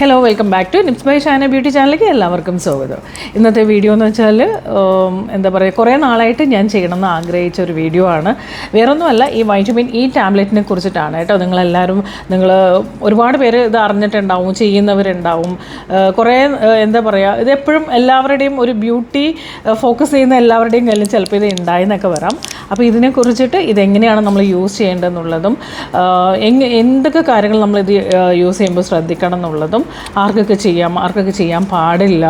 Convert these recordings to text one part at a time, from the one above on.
Hello welcome back to Nips by Shana beauty ചാനലിലേക്ക് എല്ലാവർക്കും സ്വാഗതം. ഇന്നത്തെ വീഡിയോ എന്ന് വെച്ചാൽ എന്താ പറയുക കുറേ നാളായിട്ട് ഞാൻ ചെയ്യണമെന്ന് ആഗ്രഹിച്ച ഒരു വീഡിയോ ആണ്. വേറൊന്നുമല്ല ഈ വൈറ്റമിൻ ഇ ടാബ്ലറ്റിനെ കുറിച്ചിട്ടാണ് കേട്ടോ നിങ്ങളെല്ലാവരും നിങ്ങൾ ഒരുപാട് പേര് ഇത് അറിഞ്ഞിട്ടുണ്ടാവും ചെയ്യുന്നവരുണ്ടാവും. കുറേ എന്താ പറയുക ഇത് എപ്പോഴും എല്ലാവരുടെയും ഒരു ബ്യൂട്ടി ഫോക്കസ് ചെയ്യുന്ന എല്ലാവരുടെയും കയ്യിൽ ചിലപ്പോൾ ഇത് ഉണ്ടായെന്നൊക്കെ വരാം. അപ്പോൾ ഇതിനെക്കുറിച്ചിട്ട് ഇതെങ്ങനെയാണ് നമ്മൾ യൂസ് ചെയ്യേണ്ടതെന്നുള്ളതും എങ്ങ എന്തൊക്കെ കാര്യങ്ങൾ നമ്മൾ ഇത് യൂസ് ചെയ്യുമ്പോൾ ശ്രദ്ധിക്കണം എന്നുള്ളതും ആർക്കൊക്കെ ചെയ്യാം ആർക്കൊക്കെ ചെയ്യാൻ പാടില്ല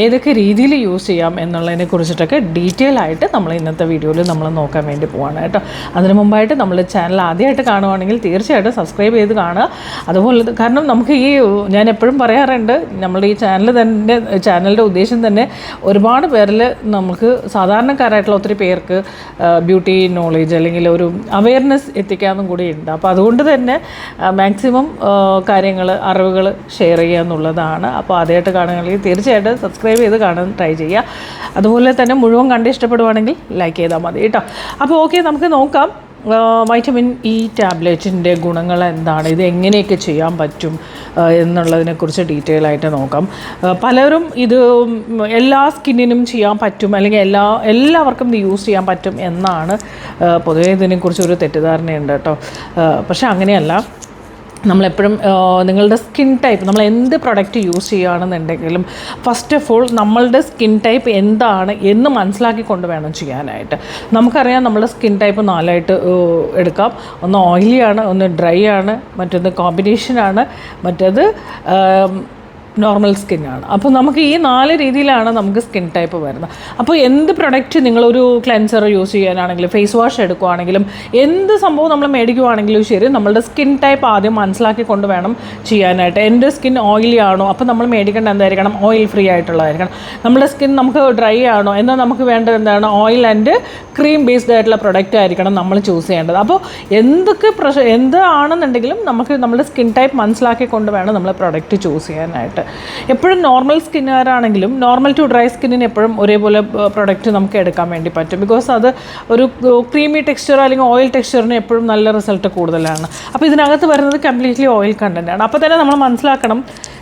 ഏതൊക്കെ രീതിയിൽ യൂസ് ചെയ്യാം എന്നുള്ളതിനെ കുറിച്ചിട്ടൊക്കെ ഡീറ്റെയിൽ ആയിട്ട് നമ്മൾ ഇന്നത്തെ വീഡിയോയിൽ നമ്മൾ നോക്കാൻ വേണ്ടി പോവാണ് കേട്ടോ. അതിനു മുമ്പായിട്ട് നമ്മൾ ചാനൽ ആദ്യമായിട്ട് കാണുവാണെങ്കിൽ തീർച്ചയായിട്ടും സബ്സ്ക്രൈബ് ചെയ്ത് കാണുക. അതുപോലെ കാരണം നമുക്ക് ഈ ഞാൻ എപ്പോഴും പറയാറുണ്ട് നമ്മുടെ ഈ ചാനൽ തന്നെ ചാനലിന്റെ ഉദ്ദേശം തന്നെ ഒരുപാട് പേരിൽ നമുക്ക് സാധാരണക്കാരായിട്ടുള്ള ഒത്തിരി പേർക്ക് ബ്യൂട്ടി നോളേജ് അല്ലെങ്കിൽ ഒരു അവയർനെസ് എത്തിക്കാമെന്നും കൂടി ഉണ്ട്. അപ്പോൾ അതുകൊണ്ട് തന്നെ മാക്സിമം കാര്യങ്ങൾ അറിവുകൾ ഷെയർ ചെയ്യുക എന്നുള്ളതാണ്. അപ്പോൾ ആദ്യമായിട്ട് കാണുകയാണെങ്കിൽ തീർച്ചയായിട്ടും സബ്സ്ക്രൈബ് ചെയ്ത് കാണാൻ ട്രൈ ചെയ്യുക. അതുപോലെ തന്നെ മുഴുവൻ കണ്ട് ഇഷ്ടപ്പെടുവാണെങ്കിൽ ലൈക്ക് ചെയ്താൽ മതി കേട്ടോ. അപ്പോൾ ഓക്കെ നമുക്ക് നോക്കാം. വൈറ്റമിൻ ഇ ടാബ്ലറ്റിന്റെ ഗുണങ്ങൾ എന്താണ്? ഇത് എങ്ങനെയൊക്കെ ചെയ്യാൻ പറ്റും? എന്നുള്ളതിനെക്കുറിച്ച് ഡീറ്റെയിൽ ആയിട്ട് നോക്കാം. പലരും ഇത് എല്ലാ സ്കിന്നിനും ചെയ്യാൻ പറ്റും അല്ലെങ്കിൽ എല്ലാ എല്ലാവർക്കും ഇത് യൂസ് ചെയ്യാൻ പറ്റും എന്നാണ് പൊതുവേ ഇതിനെക്കുറിച്ച് ഒരു തെറ്റിദ്ധാരണയുണ്ട് കേട്ടോ. പക്ഷേ അങ്ങനെയല്ല. നമ്മളെപ്പോഴും നിങ്ങളുടെ സ്കിൻ ടൈപ്പ് നമ്മൾ എന്ത് പ്രൊഡക്റ്റ് യൂസ് ചെയ്യുകയാണെന്നുണ്ടെങ്കിലും ഫസ്റ്റ് ഓഫ് ഓൾ നമ്മളുടെ സ്കിൻ ടൈപ്പ് എന്താണ് എന്ന് മനസ്സിലാക്കിക്കൊണ്ട് വേണം ചെയ്യാനായിട്ട്. നമുക്കറിയാം നമ്മുടെ സ്കിൻ ടൈപ്പ് നാലായിട്ട് എടുക്കാം. ഒന്ന് ഓയിലി ആണ് ഒന്ന് ഡ്രൈ ആണ് മറ്റൊന്ന് കോമ്പിനേഷനാണ് മറ്റേത് നോർമൽ സ്കിന്നാണ് അപ്പോൾ നമുക്ക് ഈ നാല് രീതിയിലാണ് നമുക്ക് സ്കിൻ ടൈപ്പ് വരുന്നത്. അപ്പോൾ എന്ത് പ്രൊഡക്റ്റ് നിങ്ങളൊരു ക്ലെൻസർ യൂസ് ചെയ്യാനാണെങ്കിലും ഫേസ് വാഷ് എടുക്കുവാണെങ്കിലും എന്ത് സംഭവം നമ്മൾ മേടിക്കുവാണെങ്കിലും ശരി നമ്മളുടെ സ്കിൻ ടൈപ്പ് ആദ്യം മനസ്സിലാക്കിക്കൊണ്ട് വേണം ചെയ്യാനായിട്ട്. എന്റെ സ്കിൻ ഓയിലി ആണോ? അപ്പോൾ നമ്മൾ മേടിക്കേണ്ട എന്തായിരിക്കണം? ഓയിൽ ഫ്രീ ആയിട്ടുള്ളതായിരിക്കണം. നമ്മുടെ സ്കിൻ നമുക്ക് ഡ്രൈ ആണോ? എന്നാൽ നമുക്ക് വേണ്ടത് എന്താണ്? ഓയിൽ ആൻഡ് ക്രീം ബേസ്ഡ് ആയിട്ടുള്ള പ്രൊഡക്റ്റ് ആയിരിക്കണം നമ്മൾ ചൂസ് ചെയ്യേണ്ടത്. അപ്പോൾ എന്തൊക്കെ പ്രശ്നം എന്താണെന്നുണ്ടെങ്കിലും നമുക്ക് നമ്മുടെ സ്കിൻ ടൈപ്പ് മനസ്സിലാക്കിക്കൊണ്ട് വേണം നമ്മൾ പ്രൊഡക്റ്റ് ചൂസ് ചെയ്യാനായിട്ട്. എപ്പോഴും നോർമൽ സ്കിന്നുകാരാണെങ്കിലും നോർമൽ ടു ഡ്രൈ സ്കിന്നിന് എപ്പോഴും ഒരേപോലെ പ്രൊഡക്റ്റ് നമുക്ക് എടുക്കാൻ വേണ്ടി പറ്റും. ബിക്കോസ് അത് ഒരു ക്രീമി ടെക്സ്ചർ അല്ലെങ്കിൽ ഓയിൽ ടെക്സ്ചറിന് എപ്പോഴും നല്ല റിസൾട്ട് കൂടുതലാണ്. അപ്പോൾ ഇതിനകത്ത് വരുന്നത് കംപ്ലീറ്റ്ലി ഓയിൽ കണ്ടന്റ് ആണ്. അപ്പോൾ തന്നെ നമ്മൾ മനസ്സിലാക്കണം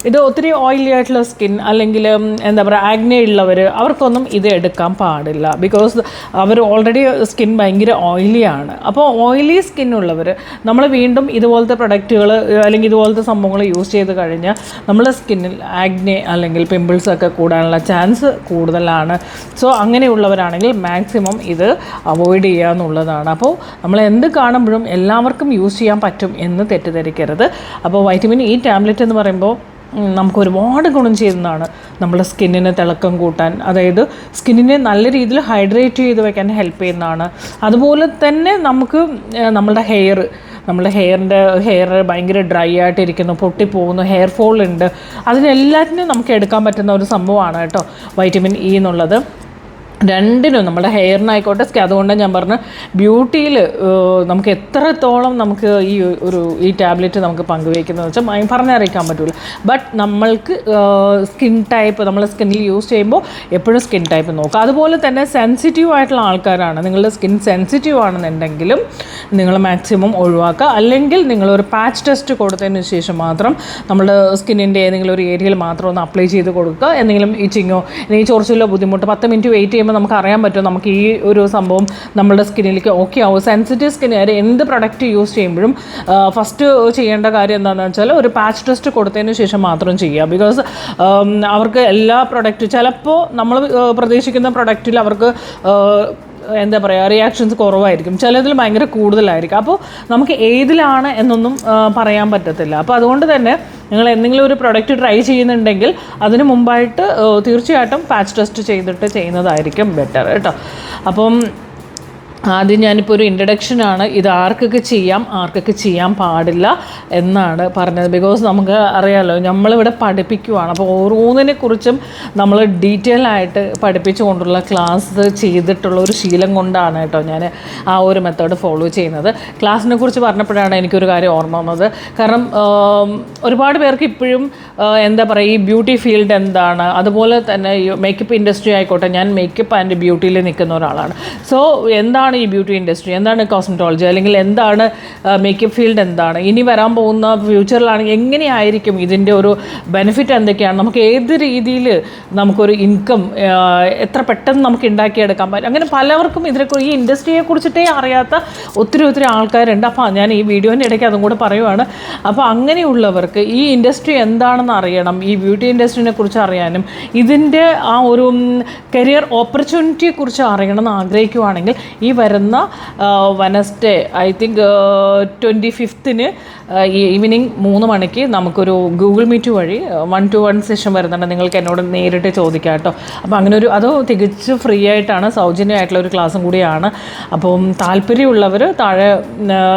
ഇത് ഒത്തിരി ഓയിലി ആയിട്ടുള്ള സ്കിൻ അല്ലെങ്കിൽ എന്താ പറയുക ആഗ്നെ ഉള്ളവർ അവർക്കൊന്നും ഇത് എടുക്കാൻ പാടില്ല. ബിക്കോസ് അവർ ഓൾറെഡി സ്കിൻ ഭയങ്കര ഓയിലിയാണ് അപ്പോൾ ഓയിലി സ്കിൻ ഉള്ളവർ നമ്മൾ വീണ്ടും ഇതുപോലത്തെ പ്രൊഡക്റ്റുകൾ അല്ലെങ്കിൽ ഇതുപോലത്തെ സംഭവങ്ങൾ യൂസ് ചെയ്ത് കഴിഞ്ഞാൽ നമ്മളെ സ്കിന്നിൽ ആഗ്നെ അല്ലെങ്കിൽ പിമ്പിൾസ് ഒക്കെ കൂടാനുള്ള ചാൻസ് കൂടുതലാണ്. സോ അങ്ങനെയുള്ളവരാണെങ്കിൽ മാക്സിമം ഇത് അവോയ്ഡ് ചെയ്യുക എന്നുള്ളതാണ്. അപ്പോൾ നമ്മൾ എന്ത് കാണുമ്പോഴും എല്ലാവർക്കും യൂസ് ചെയ്യാൻ പറ്റും എന്ന് തെറ്റിദ്ധരിക്കരുത്. അപ്പോൾ വൈറ്റമിൻ ഇ ടാബ്ലറ്റ് എന്ന് പറയുമ്പോൾ നമുക്ക് ഒരുപാട് ഗുണം ചെയ്യുന്നതാണ്. നമ്മുടെ സ്കിന്നിന് തിളക്കം കൂട്ടാൻ അതായത് സ്കിന്നിനെ നല്ല രീതിയിൽ ഹൈഡ്രേറ്റ് ചെയ്ത് വെക്കാൻ ഹെൽപ്പ് ചെയ്യുന്നതാണ്. അതുപോലെ തന്നെ നമുക്ക് നമ്മളുടെ ഹെയർ നമ്മുടെ ഹെയറിന്റെ ഹെയർ ഭയങ്കര ഡ്രൈ ആയിട്ടിരിക്കുന്നു പൊട്ടിപ്പോകുന്നു ഹെയർ ഫോൾ ഉണ്ട്. അതിനെല്ലാത്തിനും നമുക്ക് എടുക്കാൻ പറ്റുന്ന ഒരു സംഭവമാണ് കേട്ടോ വൈറ്റമിൻ ഇ എന്നുള്ളത്. രണ്ടിനും നമ്മുടെ ഹെയറിനായിക്കോട്ടെ അതുകൊണ്ടാണ് ഞാൻ പറഞ്ഞു ബ്യൂട്ടിയിൽ നമുക്ക് എത്രത്തോളം നമുക്ക് ഈ ഒരു ഈ ടാബ്ലറ്റ് നമുക്ക് പങ്കുവയ്ക്കുന്നത് വെച്ചാൽ പറഞ്ഞറിയിക്കാൻ പറ്റില്ല ബട്ട് നമ്മൾക്ക് സ്കിൻ ടൈപ്പ് നമ്മൾ സ്കിന്നിൽ യൂസ് ചെയ്യുമ്പോൾ എപ്പോഴും സ്കിൻ ടൈപ്പ് നോക്കുക. അതുപോലെ തന്നെ സെൻസിറ്റീവ് ആയിട്ടുള്ള ആൾക്കാരാണ്. നിങ്ങളുടെ സ്കിൻ സെൻസിറ്റീവ് ആണെന്നുണ്ടെങ്കിലും നിങ്ങൾ മാക്സിമം ഒഴിവാക്കുക. അല്ലെങ്കിൽ നിങ്ങളൊരു പാച്ച് ടെസ്റ്റ് കൊടുത്തതിന് ശേഷം മാത്രം നമ്മുടെ സ്കിന്നിന്റെ ഏതെങ്കിലും ഒരു ഏരിയയിൽ മാത്രം ഒന്ന് അപ്ലൈ ചെയ്ത് കൊടുക്കുക. എന്തെങ്കിലും ഇച്ചിങ്ങോ അല്ലെങ്കിൽ ചൊറിച്ചിലോ ബുദ്ധിമുട്ട് പത്ത് മിനിറ്റ് വെയിറ്റ് ചെയ്യുമ്പോൾ നമുക്ക് അറിയാൻ പറ്റും നമുക്ക് ഈ ഒരു സംഭവം നമ്മുടെ സ്കിന്നിലേക്ക് ഓക്കെ ആവും. സെൻസിറ്റീവ് സ്കിന്നുകാർ എന്ത് പ്രൊഡക്റ്റ് യൂസ് ചെയ്യുമ്പോഴും ഫസ്റ്റ് ചെയ്യേണ്ട കാര്യം എന്താണെന്ന് വെച്ചാൽ ഒരു പാച്ച് ടെസ്റ്റ് കൊടുത്തതിന് ശേഷം മാത്രം ചെയ്യുക. ബിക്കോസ് അവർക്ക് എല്ലാ പ്രൊഡക്റ്റ് ചിലപ്പോൾ നമ്മൾ പ്രതീക്ഷിക്കുന്ന പ്രൊഡക്റ്റിൽ അവർക്ക് എന്താ പറയുക റിയാക്ഷൻസ് കുറവായിരിക്കും. ചിലതിൽ ഭയങ്കര കൂടുതലായിരിക്കും. അപ്പോൾ നമുക്ക് ഏതിലാണ് എന്നൊന്നും പറയാൻ പറ്റത്തില്ല. അപ്പോൾ അതുകൊണ്ട് തന്നെ നിങ്ങൾ എന്തെങ്കിലും ഒരു പ്രൊഡക്റ്റ് ട്രൈ ചെയ്യുന്നുണ്ടെങ്കിൽ അതിന് മുമ്പായിട്ട് തീർച്ചയായിട്ടും പാച്ച് ടെസ്റ്റ് ചെയ്തിട്ട് ചെയ്യുന്നതായിരിക്കും ബെറ്റർ കേട്ടോ. അപ്പം ആദ്യം ഞാനിപ്പോൾ ഒരു ഇൻട്രഡക്ഷനാണ് ഇത് ആർക്കൊക്കെ ചെയ്യാം ആർക്കൊക്കെ ചെയ്യാൻ പാടില്ല എന്നാണ് പറഞ്ഞത്. ബിക്കോസ് നമുക്ക് അറിയാമല്ലോ നമ്മളിവിടെ പഠിപ്പിക്കുവാണ്. അപ്പോൾ ഓരോന്നിനെ കുറിച്ചും നമ്മൾ ഡീറ്റെയിൽ ആയിട്ട് പഠിപ്പിച്ചുകൊണ്ടുള്ള ക്ലാസ് ചെയ്തിട്ടുള്ള ഒരു ശീലം കൊണ്ടാണ് കേട്ടോ ഞാൻ ആ ഒരു മെത്തേഡ് ഫോളോ ചെയ്യുന്നത്. ക്ലാസ്സിനെ കുറിച്ച് പറഞ്ഞപ്പോഴാണ് എനിക്കൊരു കാര്യം ഓർമ്മ വന്നത്. കാരണം ഒരുപാട് പേർക്ക് ഇപ്പോഴും എന്താ പറയുക ഈ ബ്യൂട്ടി ഫീൽഡ് എന്താണ്? അതുപോലെ തന്നെ മേക്കപ്പ് ഇൻഡസ്ട്രി ആയിക്കോട്ടെ ഞാൻ മേക്കപ്പ് ആൻഡ് ബ്യൂട്ടിയിൽ നിൽക്കുന്ന ഒരാളാണ്. സോ എന്താണ് എന്താണ് ഈ ബ്യൂട്ടി ഇൻഡസ്ട്രി എന്താണ് കോസ്മെറ്റോളജി അല്ലെങ്കിൽ എന്താണ് മേക്കപ്പ് ഫീൽഡ് എന്താണ്? ഇനി വരാൻ പോകുന്ന ഫ്യൂച്ചറിലാണെങ്കിൽ എങ്ങനെയായിരിക്കും ഇതിന്റെ ഒരു ബെനിഫിറ്റ് എന്തൊക്കെയാണ്? നമുക്ക് ഏത് രീതിയിൽ നമുക്കൊരു ഇൻകം എത്ര പെട്ടെന്ന് നമുക്ക് ഉണ്ടാക്കിയെടുക്കാൻ പറ്റും? അങ്ങനെ പലവർക്കും ഇതിനെക്കുറിച്ച് ഈ ഇൻഡസ്ട്രിയെ കുറിച്ചിട്ടേ അറിയാത്ത ഒത്തിരി ഒത്തിരി ആൾക്കാരുണ്ട്. അപ്പോൾ ഞാൻ ഈ വീഡിയോന്റെ ഇടയ്ക്ക് അതും കൂടെ പറയുവാണ്. അപ്പോൾ അങ്ങനെയുള്ളവർക്ക് ഈ ഇൻഡസ്ട്രി എന്താണെന്ന് അറിയണം? ഈ ബ്യൂട്ടി ഇൻഡസ്ട്രീനെ കുറിച്ച് അറിയാനും ഇതിന്റെ ആ ഒരു കരിയർ ഓപ്പർച്യൂണിറ്റിയെ കുറിച്ച് അറിയണം എന്ന് ആഗ്രഹിക്കുവാണെങ്കിൽ ഈ വരുന്ന വെനസ്ഡേ ഐ തിങ്ക് ട്വന്റി ഫിഫ്ത്തിന് ഈ ഈവനിങ് മൂന്ന് മണിക്ക് നമുക്കൊരു ഗൂഗിൾ മീറ്റ് വഴി വൺ ടു വൺ സെഷൻ വരുന്നുണ്ട്. നിങ്ങൾക്ക് എന്നോട് നേരിട്ട് ചോദിക്കാം കേട്ടോ. അപ്പോൾ അങ്ങനെ ഒരു അത് തികച്ച് ഫ്രീ ആയിട്ടാണ് സൗജന്യമായിട്ടുള്ള ഒരു ക്ലാസ്സും കൂടിയാണ്. അപ്പം താല്പര്യമുള്ളവർ താഴെ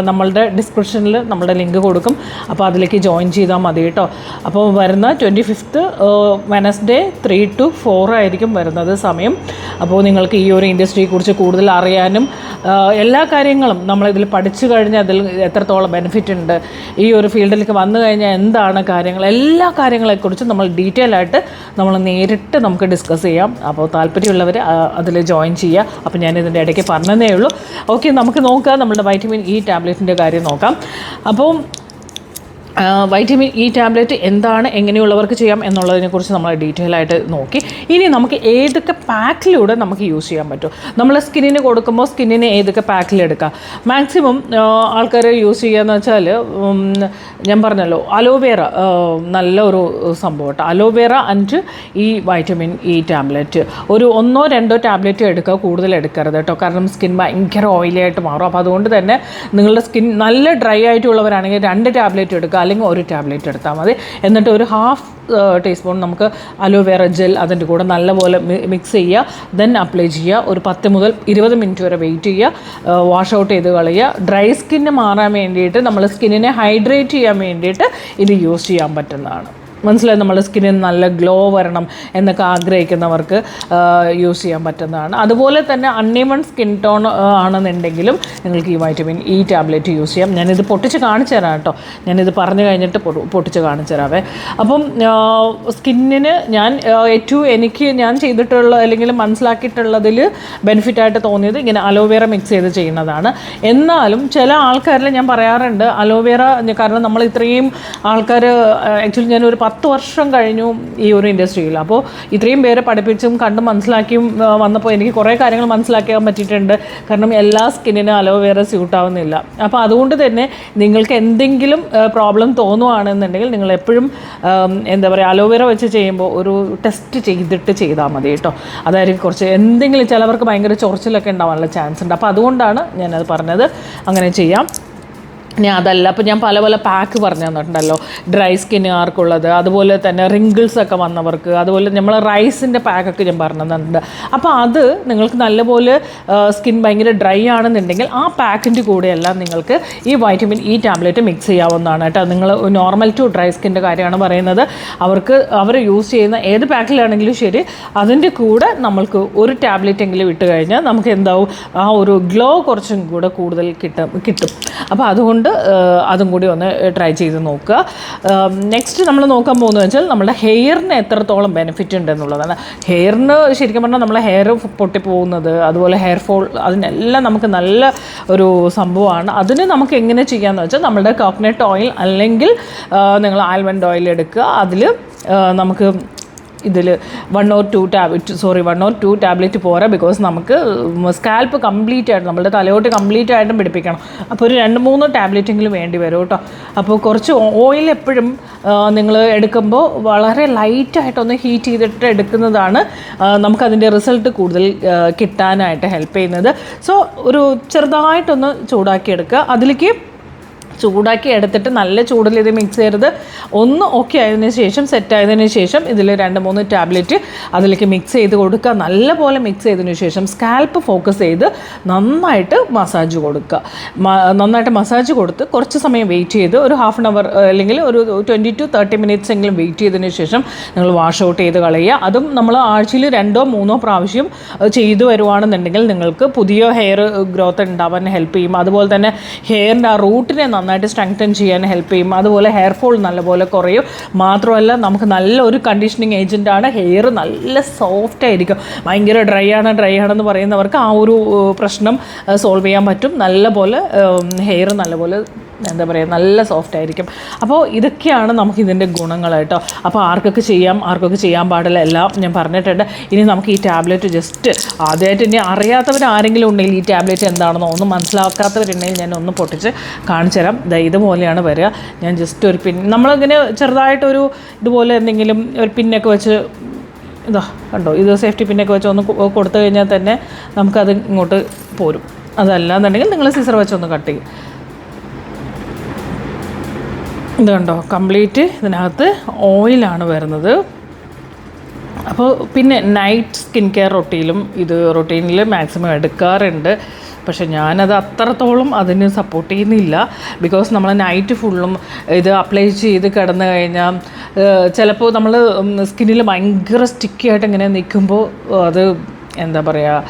നമ്മളുടെ ഡിസ്ക്രിപ്ഷനിൽ നമ്മളുടെ ലിങ്ക് കൊടുക്കും. അപ്പോൾ അതിലേക്ക് ജോയിൻ ചെയ്താൽ മതി കേട്ടോ. അപ്പോൾ വരുന്ന twenty fifth Wednesday three to four ആയിരിക്കും വരുന്നത് സമയം. അപ്പോൾ നിങ്ങൾക്ക് ഈ ഒരു ഇൻഡസ്ട്രിയെക്കുറിച്ച് കൂടുതൽ അറിയാനും എല്ലാ കാര്യങ്ങളും നമ്മളിതിൽ പഠിച്ചു കഴിഞ്ഞാൽ അതിൽ എത്രത്തോളം ബെനിഫിറ്റ് ഉണ്ട് ഈ ഒരു ഫീൽഡിലേക്ക് വന്നു കഴിഞ്ഞാൽ എന്താണ് കാര്യങ്ങൾ? എല്ലാ കാര്യങ്ങളെക്കുറിച്ചും നമ്മൾ ഡീറ്റെയിൽ ആയിട്ട് നമ്മൾ നേരിട്ട് നമുക്ക് ഡിസ്കസ് ചെയ്യാം. അപ്പോൾ താല്പര്യമുള്ളവർ അതിൽ ജോയിൻ ചെയ്യുക. അപ്പോൾ ഞാൻ ഇതിന്റെ ഇടയ്ക്ക് പറഞ്ഞതേ ഉള്ളൂ. ഓക്കെ നമുക്ക് നോക്കാം. നമ്മുടെ വൈറ്റമിൻ ഇ ടാബ്ലറ്റിന്റെ കാര്യം നോക്കാം. അപ്പോൾ വൈറ്റമിൻ ഇ ടാബ്ലറ്റ് എന്താണ് എങ്ങനെയുള്ളവർക്ക് ചെയ്യാം എന്നുള്ളതിനെക്കുറിച്ച് നമ്മൾ ഡീറ്റെയിൽ ആയിട്ട് നോക്കി. ഇനി നമുക്ക് ഏതൊക്കെ പാക്കിലൂടെ നമുക്ക് യൂസ് ചെയ്യാൻ പറ്റും? നമ്മൾ സ്കിന്നിന് കൊടുക്കുമ്പോൾ സ്കിന്നിന് ഏതൊക്കെ പാക്കിലെടുക്കാം മാക്സിമം ആൾക്കാർ യൂസ് ചെയ്യുകയെന്ന് വെച്ചാൽ ഞാൻ പറഞ്ഞല്ലോ അലോവേറ നല്ല ഒരു സംഭവം കേട്ടോ. അലോവേറ ആൻഡ് ഈ വൈറ്റമിൻ ഇ ടാബ്ലറ്റ് ഒരു ഒന്നോ രണ്ടോ ടാബ്ലറ്റ് എടുക്കുക കൂടുതൽ എടുക്കരുത് കേട്ടോ. കാരണം സ്കിൻ ഭയങ്കര ഓയിലി ആയിട്ട് മാറും. അപ്പോൾ അതുകൊണ്ട് തന്നെ നിങ്ങളുടെ സ്കിൻ നല്ല ഡ്രൈ ആയിട്ടുള്ളവരാണെങ്കിൽ രണ്ട് ടാബ്ലറ്റ് എടുക്കുക. അല്ലെങ്കിൽ ഒരു ടാബ്ലറ്റ് എടുത്താൽ മതി. എന്നിട്ട് ഒരു ഹാഫ് ടീസ്പൂൺ നമുക്ക് അലോവേറ ജെൽ അതിന്റെ കൂടെ നല്ലപോലെ മിക്സ് ചെയ്യുക. ദെൻ അപ്ലൈ ചെയ്യുക. ഒരു പത്ത് മുതൽ ഇരുപത് മിനിറ്റ് വരെ വെയിറ്റ് ചെയ്യുക. വാഷ് ഔട്ട് ചെയ്ത് കളയുക. ഡ്രൈ സ്കിന്ന് മാറാൻ വേണ്ടിയിട്ട് നമ്മൾ സ്കിന്നിനെ ഹൈഡ്രേറ്റ് ചെയ്യാൻ വേണ്ടിയിട്ട് ഇത് യൂസ് ചെയ്യാൻ പറ്റുന്നതാണ്. മനസ്സിലായി നമ്മുടെ സ്കിന്നിന് നല്ല ഗ്ലോ വരണം എന്നൊക്കെ ആഗ്രഹിക്കുന്നവർക്ക് യൂസ് ചെയ്യാൻ പറ്റുന്നതാണ്. അതുപോലെ തന്നെ അൺഈവൺ സ്കിൻ ടോൺ ആണെന്നുണ്ടെങ്കിലും നിങ്ങൾക്ക് ഈ വൈറ്റമിൻ ഇ ടാബ്ലറ്റ് യൂസ് ചെയ്യാം. ഞാനിത് പൊട്ടിച്ച് കാണിച്ചു തരാം കേട്ടോ. ഞാനിത് പറഞ്ഞു കഴിഞ്ഞിട്ട് പൊട്ടിച്ച് കാണിച്ചു തരാവേ. അപ്പം സ്കിന്നിന് ഞാൻ ഏറ്റവും എനിക്ക് ഞാൻ ചെയ്തിട്ടുള്ള അല്ലെങ്കിൽ മനസ്സിലാക്കിയിട്ടുള്ളതിൽ ബെനിഫിറ്റായിട്ട് തോന്നിയത് ഇങ്ങനെ അലോവേറ മിക്സ് ചെയ്ത് ചെയ്യുന്നതാണ്. എന്നാലും ചില ആൾക്കാരിൽ ഞാൻ പറയാറുണ്ട് അലോവേറ കാരണം നമ്മൾ ഇത്രയും ആൾക്കാർ ആക്ച്വലി ഞാനൊരു പത്ത് വർഷം കഴിഞ്ഞു ഈ ഒരു ഇൻഡസ്ട്രിയിൽ. അപ്പോൾ ഇത്രയും പേരെ പഠിപ്പിച്ചും കണ്ടും മനസ്സിലാക്കിയും വന്നപ്പോൾ എനിക്ക് കുറേ കാര്യങ്ങൾ മനസ്സിലാക്കാൻ പറ്റിയിട്ടുണ്ട്. കാരണം എല്ലാ സ്കിന്നിനും അലോവേറ സ്യൂട്ട് ആവുന്നില്ല അപ്പോൾ അതുകൊണ്ട് തന്നെ നിങ്ങൾക്ക് എന്തെങ്കിലും പ്രോബ്ലം തോന്നുവാണെന്നുണ്ടെങ്കിൽ നിങ്ങൾ എപ്പോഴും എന്താ പറയുക അലോവേറ വെച്ച് ചെയ്യുമ്പോൾ ഒരു ടെസ്റ്റ് ചെയ്തിട്ട് ചെയ്താൽ മതി കേട്ടോ. അതായിരിക്കും കുറച്ച് എന്തെങ്കിലും ചിലവർക്ക് ഭയങ്കര ചൊറിച്ചിലൊക്കെ ഉണ്ടാവാനുള്ള ചാൻസ് ഉണ്ട്. അപ്പോൾ അതുകൊണ്ടാണ് ഞാനത് പറഞ്ഞത്. അങ്ങനെ ചെയ്യാം. ഇനി അതല്ല അപ്പോൾ ഞാൻ പല പല പാക്ക് പറഞ്ഞു തന്നിട്ടുണ്ടല്ലോ. ഡ്രൈ സ്കിന്നുകാർക്കുള്ളത് അതുപോലെ തന്നെ റിങ്കിൾസ് ഒക്കെ വന്നവർക്ക് അതുപോലെ നമ്മൾ റൈസിന്റെ പാക്കൊക്കെ ഞാൻ പറഞ്ഞു തന്നിട്ടുണ്ട്. അപ്പോൾ അത് നിങ്ങൾക്ക് നല്ലപോലെ സ്കിൻ ഭയങ്കര ഡ്രൈ ആണെന്നുണ്ടെങ്കിൽ ആ പാക്കിന്റെ കൂടെയെല്ലാം നിങ്ങൾക്ക് ഈ വൈറ്റമിൻ ഇ ടാബ്ലറ്റ് മിക്സ് ചെയ്യാവുന്നതാണ് കേട്ടോ. നിങ്ങൾ നോർമൽ ടു ഡ്രൈ സ്കിന്റെ കാര്യമാണ് പറയുന്നത്. അവർക്ക് അവർ യൂസ് ചെയ്യുന്ന ഏത് പാക്കിലാണെങ്കിലും ശരി അതിന്റെ കൂടെ നമ്മൾക്ക് ഒരു ടാബ്ലറ്റ് എങ്കിലും ഇട്ട് കഴിഞ്ഞാൽ നമുക്ക് എന്താവും ആ ഒരു ഗ്ലോ കുറച്ചും കൂടെ കൂടുതൽ കിട്ടും കിട്ടും. അപ്പോൾ അതുകൊണ്ട് ആ, അതും കൂടി ഒന്ന് ട്രൈ ചെയ്ത് നോക്കുക. നെക്സ്റ്റ് നമ്മൾ നോക്കാൻ പോകുന്നത് വെച്ചാൽ നമ്മുടെ ഹെയറിന് എത്രത്തോളം ബെനിഫിറ്റ് ഉണ്ട് എന്നുള്ളതാണ്. ഹെയറിന് ശരിക്കും പറഞ്ഞാൽ നമ്മളെ ഹെയർ പൊട്ടിപ്പോകുന്നത് അതുപോലെ ഹെയർ ഫോൾ അതിനെല്ലാം നമുക്ക് നല്ല ഒരു സംഭവമാണ്. അതിന് നമുക്ക് എങ്ങനെ ചെയ്യാമെന്ന് വെച്ചാൽ നമ്മുടെ കോക്കനട്ട് ഓയിൽ അല്ലെങ്കിൽ നിങ്ങൾ ആൽമണ്ട് ഓയിൽ എടുക്കുക. അതിൽ നമുക്ക് ഇതിൽ one or two tablet sorry one or two tablet പോരാ ബിക്കോസ് നമുക്ക് സ്കാൽപ്പ് കംപ്ലീറ്റ് ആയിട്ട് നമ്മുടെ തലയോട്ട് കംപ്ലീറ്റ് ആയിട്ടും പിടിപ്പിക്കണം. അപ്പോൾ ഒരു രണ്ട് മൂന്ന് ടാബ്ലറ്റെങ്കിലും വേണ്ടി വരും കേട്ടോ. അപ്പോൾ കുറച്ച് ഓയിൽ എപ്പോഴും നിങ്ങൾ എടുക്കുമ്പോൾ വളരെ ലൈറ്റായിട്ടൊന്ന് ഹീറ്റ് ചെയ്തിട്ട് എടുക്കുന്നതാണ് നമുക്കതിന്റെ റിസൾട്ട് കൂടുതൽ കിട്ടാനായിട്ട് ഹെൽപ്പ് ചെയ്യുന്നത്. സോ ഒരു ചെറുതായിട്ടൊന്ന് ചൂടാക്കി എടുക്കുക അതിലേക്ക് ചൂടാക്കി എടുത്തിട്ട് നല്ല ചൂടിൽ ഇത് മിക്സ് ചെയ്യരുത്. ഒന്ന് ഓക്കെ ആയതിനു ശേഷം സെറ്റ് ആയതിനു ശേഷം ഇതിൽ രണ്ട് മൂന്ന് ടാബ്ലറ്റ് അതിലേക്ക് മിക്സ് ചെയ്ത് കൊടുക്കുക. നല്ല പോലെ മിക്സ് ചെയ്തതിനു ശേഷം സ്കാൽപ്പ് ഫോക്കസ് ചെയ്ത് നന്നായിട്ട് മസാജ് കൊടുക്കുക. നന്നായിട്ട് മസാജ് കൊടുത്ത് കുറച്ച് സമയം വെയിറ്റ് ചെയ്ത് ഒരു ഹാഫ് ആൻ അവർ അല്ലെങ്കിൽ ഒരു ട്വന്റി ടു തേർട്ടി മിനിറ്റ്സ് എങ്കിലും വെയിറ്റ് ചെയ്തതിന് ശേഷം നിങ്ങൾ വാഷ് ഔട്ട് ചെയ്ത് കളയുക. അതും നമ്മൾ ആഴ്ചയിൽ രണ്ടോ മൂന്നോ പ്രാവശ്യം ചെയ്തു വരുവാണെന്നുണ്ടെങ്കിൽ നിങ്ങൾക്ക് പുതിയ ഹെയർ ഗ്രോത്ത് ഉണ്ടാവാൻ ഹെൽപ്പ് ചെയ്യും. അതുപോലെ തന്നെ ഹെയറിന്റെ ആ റൂട്ടിനെ നന്നായിട്ട് സ്ട്രെങ്തൻ ചെയ്യാൻ ഹെൽപ്പ് ചെയ്യും. അതുപോലെ ഹെയർ ഫോൾ നല്ലപോലെ കുറയും. മാത്രമല്ല നമുക്ക് നല്ലൊരു കണ്ടീഷനിങ് ഏജന്റാണ് ഹെയർ നല്ല സോഫ്റ്റ് ആയിരിക്കും. ഭയങ്കര ഡ്രൈ ആണ് ഡ്രൈ ആണെന്ന് പറയുന്നവർക്ക് ആ ഒരു പ്രശ്നം സോൾവ് ചെയ്യാൻ പറ്റും. നല്ലപോലെ ഹെയർ നല്ലപോലെ എന്താ പറയുക നല്ല സോഫ്റ്റ് ആയിരിക്കും. അപ്പോൾ ഇതൊക്കെയാണ് നമുക്ക് ഇതിന്റെ ഗുണങ്ങൾ കേട്ടോ. അപ്പോൾ ആർക്കൊക്കെ ചെയ്യാം ആർക്കൊക്കെ ചെയ്യാൻ പാടില്ല എല്ലാം ഞാൻ പറഞ്ഞിട്ടുണ്ട്. ഇനി നമുക്ക് ഈ ടാബ്ലറ്റ് ജസ്റ്റ് ആദ്യമായിട്ട് ഇനി അറിയാത്തവർ ആരെങ്കിലും ഉണ്ടെങ്കിൽ ഈ ടാബ്ലറ്റ് എന്താണെന്നോ ഒന്നും മനസ്സിലാക്കാത്തവരുണ്ടെങ്കിൽ ഞാൻ ഒന്ന് പൊട്ടിച്ച് കാണിച്ചു തരാം. ഇതുപോലെയാണ് വരിക. ഞാൻ ജസ്റ്റ് ഒരു പിൻ നമ്മളിങ്ങനെ ചെറുതായിട്ടൊരു ഇതുപോലെ എന്തെങ്കിലും ഒരു പിന്നൊക്കെ വെച്ച് ഇതാ കണ്ടോ? ഇത് സേഫ്റ്റി പിന്നൊക്കെ വെച്ച് ഒന്ന് കൊടുത്തു കഴിഞ്ഞാൽ തന്നെ നമുക്കത് ഇങ്ങോട്ട് പോരും. അതല്ല എന്നുണ്ടെങ്കിൽ നിങ്ങൾ സിസർ വെച്ചൊന്ന് കട്ട് ചെയ്യും. ഇത് കണ്ടോ? കംപ്ലീറ്റ് ഇതിനകത്ത് ഓയിലാണ് വരുന്നത്. അപ്പോൾ പിന്നെ നൈറ്റ് സ്കിൻ കെയർ റൊട്ടീനിലും ഇത് റൊട്ടീനിൽ മാക്സിമം എടുക്കാറുണ്ട്. പക്ഷെ ഞാനത് അത്രത്തോളം അതിന് സപ്പോർട്ട് ചെയ്യുന്നില്ല. ബിക്കോസ് നമ്മൾ നൈറ്റ് ഫുള്ളും ഇത് അപ്ലൈ ചെയ്ത് കിടന്നു കഴിഞ്ഞാൽ ചിലപ്പോൾ നമ്മൾ സ്കിന്നിൽ ഭയങ്കര സ്റ്റിക്കി ആയിട്ട് ഇങ്ങനെ നിൽക്കുമ്പോൾ അത് എന്താ പറയുക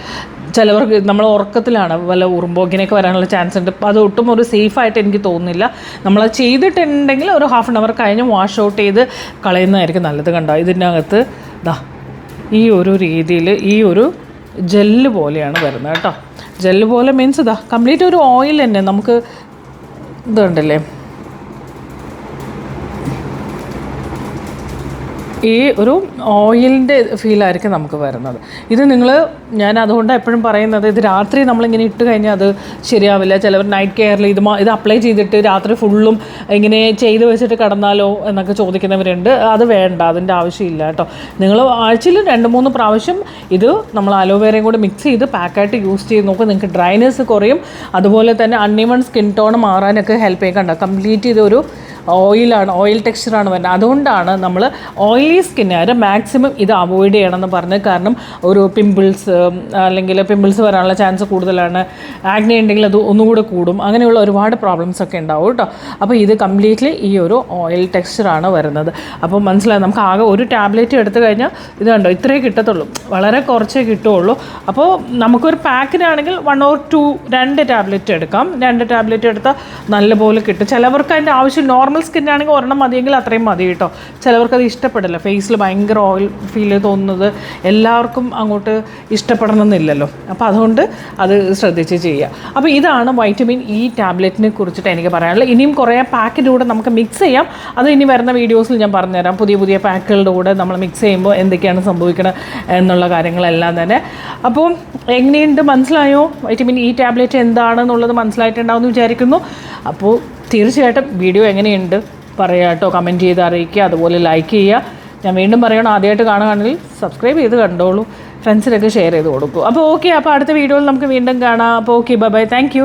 ചിലവർക്ക് നമ്മൾ ഉറക്കത്തിലാണ് വല്ല ഉറുമ്പോക്കിനൊക്കെ വരാനുള്ള ചാൻസ് ഉണ്ട്. അത് ഒട്ടും ഒരു സേഫായിട്ട് എനിക്ക് തോന്നുന്നില്ല. നമ്മൾ ചെയ്തിട്ടുണ്ടെങ്കിൽ ഒരു ഹാഫ് ആൻ അവർ കഴിഞ്ഞ് വാഷ് ഔട്ട് ചെയ്ത് കളയുന്നതായിരിക്കും നല്ലത് കണ്ടോ? ഇതിനകത്ത് ദാ ഈ ഒരു രീതിയിൽ ഈ ഒരു ജെല്ല് പോലെയാണ് വരുന്നത് കേട്ടോ. ജെല്ല് പോലെ മീൻസ് ഇതാ കംപ്ലീറ്റ് ഒരു ഓയിൽ തന്നെ. നമുക്ക് ഇത് ഈ ഒരു ഓയിലിന്റെ ഫീലായിരിക്കും നമുക്ക് വരുന്നത്. ഇത് നിങ്ങൾ ഞാൻ അതുകൊണ്ട് എപ്പോഴും പറയുന്നത് ഇത് രാത്രി നമ്മളിങ്ങനെ ഇട്ട് കഴിഞ്ഞാൽ അത് ശരിയാവില്ല. ചിലവർ നൈറ്റ് കെയറിൽ ഇത് ഇത് അപ്ലൈ ചെയ്തിട്ട് രാത്രി ഫുള്ളും ഇങ്ങനെ ചെയ്ത് വെച്ചിട്ട് കിടന്നാലോ എന്നൊക്കെ ചോദിക്കുന്നവരുണ്ട്. അത് വേണ്ട അതിന്റെ ആവശ്യമില്ല കേട്ടോ. നിങ്ങൾ ആഴ്ചയിൽ രണ്ട് മൂന്ന് പ്രാവശ്യം ഇത് നമ്മൾ അലോവേരയും കൂടി മിക്സ് ചെയ്ത് പാക്കായിട്ട് യൂസ് ചെയ്ത് നോക്കുക നിങ്ങൾക്ക് ഡ്രൈനെസ് കുറയും. അതുപോലെ തന്നെ അൺഇവൺ സ്കിൻ ടോൺ മാറാനൊക്കെ ഹെൽപ്പ് ചെയ്യും കണ്ടോ കംപ്ലീറ്റ് ഇതൊരു ഓയിലാണ് ഓയിൽ ടെക്സ്ചറാണ് വരുന്നത്. അതുകൊണ്ടാണ് നമ്മൾ ഓയിലി സ്കിന്നുകാർ മാക്സിമം ഇത് അവോയ്ഡ് ചെയ്യണമെന്ന് പറഞ്ഞ് കാരണം ഒരു പിമ്പിൾസ് അല്ലെങ്കിൽ പിമ്പിൾസ് വരാനുള്ള ചാൻസ് കൂടുതലാണ്. ആഗ്നി ഉണ്ടെങ്കിൽ അത് ഒന്നുകൂടെ കൂടും. അങ്ങനെയുള്ള ഒരുപാട് പ്രോബ്ലംസ് ഒക്കെ ഉണ്ടാവും കേട്ടോ. അപ്പോൾ ഇത് കംപ്ലീറ്റ്ലി ഈ ഒരു ഓയിൽ ടെക്സ്ചറാണ് വരുന്നത്. അപ്പോൾ മനസ്സിലായി? നമുക്ക് ആകെ ഒരു ടാബ്ലറ്റ് എടുത്തു കഴിഞ്ഞാൽ ഇത് കണ്ടോ? ഇത്രയേ കിട്ടത്തുള്ളൂ. വളരെ കുറച്ചേ കിട്ടുകയുള്ളൂ. അപ്പോൾ നമുക്കൊരു പാക്കിനാണെങ്കിൽ വൺ ഓർ ടു രണ്ട് ടാബ്ലറ്റ് എടുക്കാം. രണ്ട് ടാബ്ലറ്റ് എടുത്താൽ നല്ലപോലെ കിട്ടും. ചിലവർക്ക് അതിന്റെ ആവശ്യം നോർമൽ സ്കിന്നാണെങ്കിൽ ഒരെണ്ണം മതിയെങ്കിൽ അത്രയും മതി കേട്ടോ. ചിലവർക്ക് അത് ഇഷ്ടപ്പെടില്ല ഫേസിൽ ഭയങ്കര ഓയിൽ ഫീൽ തോന്നുന്നത് എല്ലാവർക്കും അങ്ങോട്ട് ഇഷ്ടപ്പെടണമെന്നില്ലല്ലോ. അപ്പോൾ അതുകൊണ്ട് അത് ശ്രദ്ധിച്ച് ചെയ്യുക. അപ്പോൾ ഇതാണ് വൈറ്റമിൻ ഇ ടാബ്ലറ്റിനെ കുറിച്ചിട്ട് എനിക്ക് പറയാനുള്ളത്. ഇനിയും കുറേ പാക്കിന്റെ കൂടെ നമുക്ക് മിക്സ് ചെയ്യാം. അത് ഇനി വരുന്ന വീഡിയോസിൽ ഞാൻ പറഞ്ഞുതരാം. പുതിയ പുതിയ പാക്കുകളുടെ കൂടെ നമ്മൾ മിക്സ് ചെയ്യുമ്പോൾ എന്തൊക്കെയാണ് സംഭവിക്കുന്നത് എന്നുള്ള കാര്യങ്ങളെല്ലാം തന്നെ. അപ്പോൾ എങ്ങനെയുണ്ട്? മനസ്സിലായോ? വൈറ്റമിൻ ഇ ടാബ്ലറ്റ് എന്താണെന്നുള്ളത് മനസ്സിലായിട്ടുണ്ടാവുമെന്ന് വിചാരിക്കുന്നു. അപ്പോൾ തീർച്ചയായിട്ടും വീഡിയോ എങ്ങനെയുണ്ട് പറയുക കേട്ടോ. കമന്റ് ചെയ്ത് അറിയിക്കുക. അതുപോലെ ലൈക്ക് ചെയ്യുക. ഞാൻ വീണ്ടും പറയണം ആദ്യമായിട്ട് കാണുകയാണെങ്കിൽ സബ്സ്ക്രൈബ് ചെയ്ത് കണ്ടോളൂ. ഫ്രണ്ട്സിനൊക്കെ ഷെയർ ചെയ്ത് കൊടുക്കൂ. അപ്പോൾ ഓക്കെ അപ്പോൾ അടുത്ത വീഡിയോയിൽ നമുക്ക് വീണ്ടും കാണാം. അപ്പോൾ ഓക്കെ ബൈ ബൈ താങ്ക്